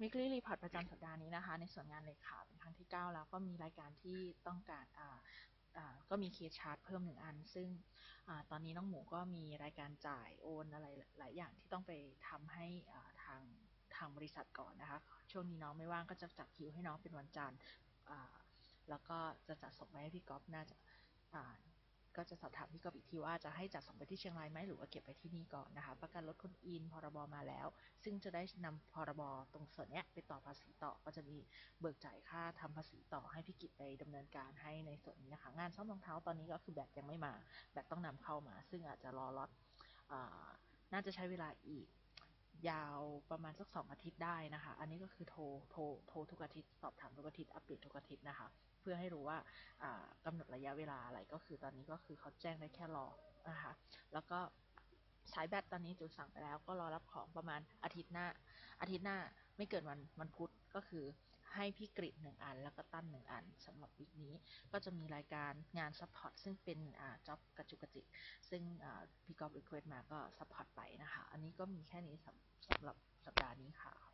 weekly report ประจำสัปดาห์นี้นะคะ ในส่วนงานเลขาเป็นครั้งที่ 9 แล้วก็มีรายการที่ต้องการก็มีเคสชาร์ตเพิ่มหนึ่งอัน ซึ่งอตอนนี้น้องหมูก็มีรายการจ่ายโอนอะไรหลายอย่างที่ต้องไปทำให้ทางทางบริษัทก่อนนะคะ ช่วงนี้น้องไม่ว่างก็จะจัดคิวให้น้องเป็นวันจันทร์แล้วก็จะจัดส่งไปให้พี่ก๊อฟน่าจะ ก็จะสอบถามพี่กบอีกทีว่าจะให้จัดส่งไปที่เชียงรายไหมหรือว่าเก็บไปที่นี่ก่อนนะคะ ประกันรถคนอินพรบมาแล้ว ซึ่งจะได้นำพรบตรงส่วนนี้ไปต่อภาษีต่อก็จะมีเบิกจ่ายค่าทำภาษีต่อให้พี่กิจไปดำเนินการให้ในส่วนนี้นะคะ งานซ่อมรองเท้าตอนนี้ก็คือแบบยังไม่มา แบบต้องนำเข้ามา ซึ่งอาจจะรอรถน่าจะใช้เวลาอีกยาวประมาณสักสองอาทิตย์ได้นะคะ อันนี้ก็คือโทร โทร โทรทุกอาทิตย์ สอบถามทุกอาทิตย์ อัปเดตทุกอาทิตย์นะคะ เพื่อให้รู้ว่ากำหนดระยะเวลาอะไรก็คือตอนนี้ก็คือเขาแจ้งได้แค่รอนะคะแล้วก็ใช้แบตตอนนี้จุดสั่งไปแล้วก็รอรับของประมาณอาทิตย์หน้า อาทิตย์หน้าไม่เกินวันวันพุธก็คือให้พี่กริดหนึ่งอัน แล้วก็ตั้นหนึ่งอันสำหรับวิกนี้ ก็จะมีรายการงานซัพพอร์ตซึ่งเป็นอ่าจ็อบกระจุกกระจิกซึ่งอ่าพี่กอล์ฟรีเควสมาก็ซัพพอร์ตไปนะคะ อันนี้ก็มีแค่นี้สำหรับสัปดาห์นี้ค่ะ